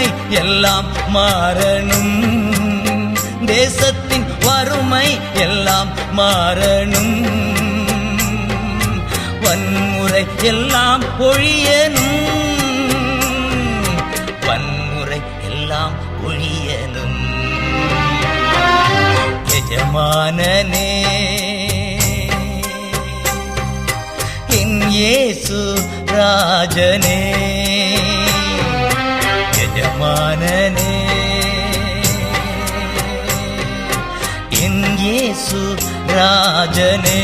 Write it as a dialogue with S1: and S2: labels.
S1: வறுமை எல்லாம் மாறணும். தேசத்தின் வறுமை எல்லாம் மாறணும். வன்முறை எல்லாம் ஒழியனும் வன்முறை எல்லாம் ஒழியனும் எஜமானனே என் இயேசு ராஜனே. எஜமானனே என் இயேசு ராஜனே.